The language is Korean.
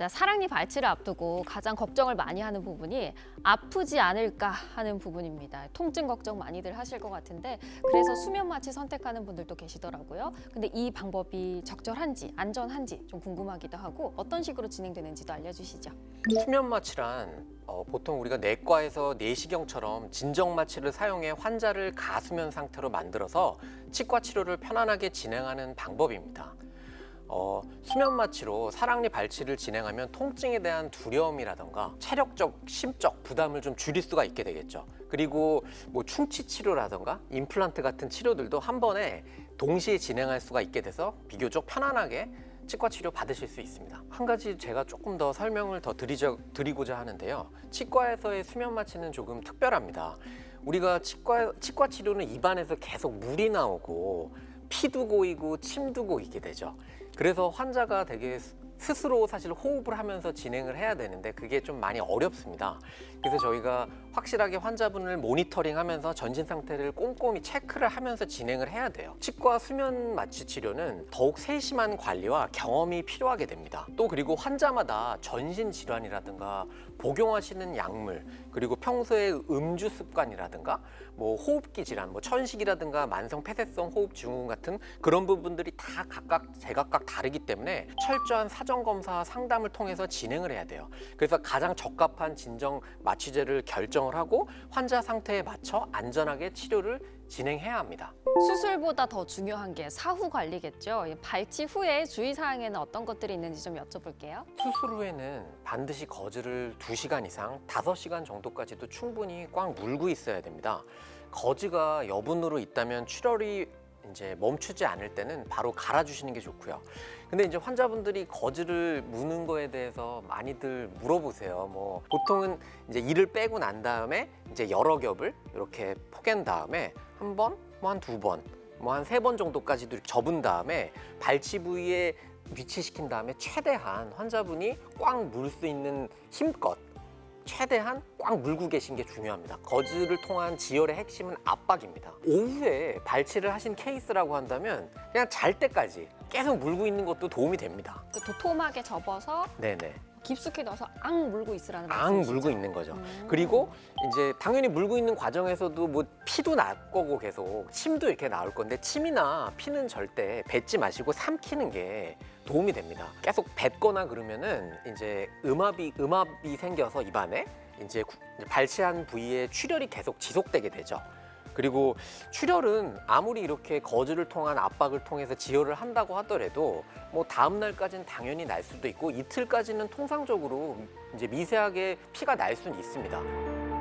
자, 사랑니 발치를 앞두고 가장 걱정을 많이 하는 부분이 아프지 않을까 하는 부분입니다. 통증 걱정 많이들 하실 것 같은데 그래서 수면 마취 선택하는 분들도 계시더라고요. 근데 이 방법이 적절한지 안전한지 좀 궁금하기도 하고 어떤 식으로 진행되는지도 알려주시죠. 수면 마취란 어, 보통 우리가 내과에서 내시경처럼 진정 마취를 사용해 환자를 가수면 상태로 만들어서 치과 치료를 편안하게 진행하는 방법입니다. 어, 수면 마취로 사랑니 발치를 진행하면 통증에 대한 두려움이라던가 체력적, 심적 부담을 좀 줄일 수가 있게 되겠죠. 그리고 뭐 충치 치료라던가 임플란트 같은 치료들도 한 번에 동시에 진행할 수가 있게 돼서 비교적 편안하게 치과 치료 받으실 수 있습니다. 한 가지 제가 조금 더 설명을 더 드리자, 드리고자 하는데요. 치과에서의 수면 마취는 조금 특별합니다. 우리가 치과 치과 치료는 입안에서 계속 물이 나오고 피도 고이고 침도 고이게 되죠. 그래서 환자가 되게 스- 스스로 사실 호흡을 하면서 진행을 해야 되는데 그게 좀 많이 어렵습니다. 그래서 저희가 확실하게 환자분을 모니터링하면서 전신 상태를 꼼꼼히 체크를 하면서 진행을 해야 돼요. 치과 수면 마취 치료는 더욱 세심한 관리와 경험이 필요하게 됩니다. 또 그리고 환자마다 전신 질환이라든가 복용하시는 약물 그리고 평소에 음주 습관이라든가 뭐 호흡기 질환, 뭐 천식이라든가 만성 폐쇄성 호흡 증후군 같은 그런 부분들이 다 각각 제각각 다르기 때문에 철저한 사전 검사 상담을 통해서 진행을 해야 돼요. 그래서 가장 적합한 진정 마취제를 결정을 하고 환자 상태에 맞춰 안전하게 치료를 진행해야 합니다. 수술보다 더 중요한 게 사후 관리겠죠. 이 발치 후에 주의 사항에는 어떤 것들이 있는지 좀 여쭤볼게요. 수술 후에는 반드시 거즈를 2시간 이상, 5시간 정도까지도 충분히 꽉 물고 있어야 됩니다. 거즈가 여분으로 있다면 출혈이 이제 멈추지 않을 때는 바로 갈아주시는 게 좋고요. 근데 이제 환자분들이 거즈를 무는 거에 대해서 많이들 물어보세요. 뭐 보통은 이제 이를 빼고 난 다음에 이제 여러 겹을 이렇게 포갠 다음에 한 번, 뭐 한 두 번, 뭐 한 세 번 정도까지도 접은 다음에 발치 부위에 위치시킨 다음에 최대한 환자분이 꽉 물 수 있는 힘껏 최대한 꽉 물고 계신 게 중요합니다. 거즈를 통한 지혈의 핵심은 압박입니다. 오후에 발치를 하신 케이스라고 한다면 그냥 잘 때까지 계속 물고 있는 것도 도움이 됩니다. 그 도톰하게 접어서 네네. 깊숙이 넣어서 앙 물고 있으라는 앙 말씀이시죠? 물고 있는 거죠. 음. 그리고 이제 당연히 물고 있는 과정에서도 뭐 피도 날 거고 계속 침도 이렇게 나올 건데 침이나 피는 절대 뱉지 마시고 삼키는 게 도움이 됩니다. 계속 뱉거나 그러면은 이제 음압이 음압이 생겨서 입안에 이제 구- 이제 발치한 부위에 출혈이 계속 지속되게 되죠. 그리고 출혈은 아무리 이렇게 거즈를 통한 압박을 통해서 지혈을 한다고 하더라도 뭐 다음 날까지는 당연히 날 수도 있고 이틀까지는 통상적으로 이제 미세하게 피가 날 수는 있습니다.